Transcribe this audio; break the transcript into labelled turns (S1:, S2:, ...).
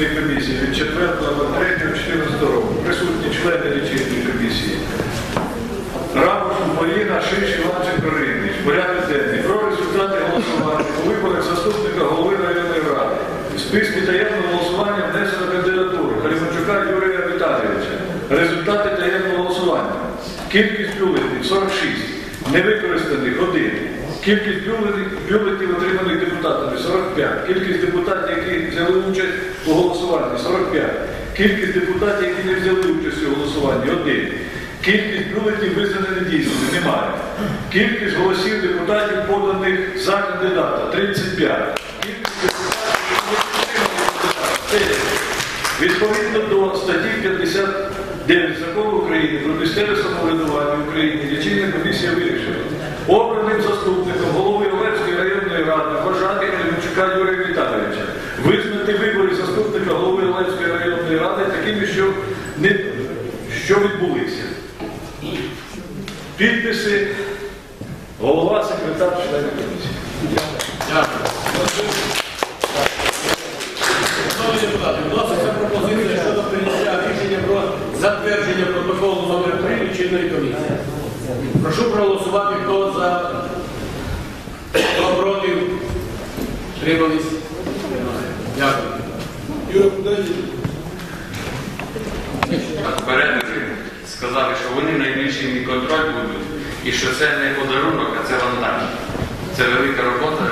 S1: лічильної комісії від 4.03.14 року. Присутні члени лічильної комісії. Рабош Поліна, Шиш, Іванченко Ринич. Порядок денний. Про результати голосування у виборах заступника голови районної ради. В списку таємного голосування внесено кандидатуру Халімончука Юрія Віталійовича. Результати таємного голосування. Кількість бюлетнів 46. Невикористаних 1. Кількість бюлетнів, бюлетнів отриманих депутатами 45. Кількість депутатів, які взяли участь голосуванні 45. Кількість депутатів, які не взяли участь у голосуванні 1. Кількість бюлетнів визнана недійсними немає. Кількість голосів депутатів поданих за кандидата 35. Кількість депутатів, які не підтримали кандидата, 9. Відповідно до статті 59 закону України про місцеве самоврядування в заступника голови Олевської районної ради такими, що, не, що відбулися. Підписи голова, секретар, члени комісії.
S2: Шановні депутати, вноситься пропозиція щодо прийняття рішення про затвердження протоколу номер 3 лічильної комісії. Прошу проголосувати, хто за, хто проти, тримались. Дякую.
S3: Сказали, що вони найбільший мій контроль будуть, і що це не подарунок, а це вантаж. Це велика робота.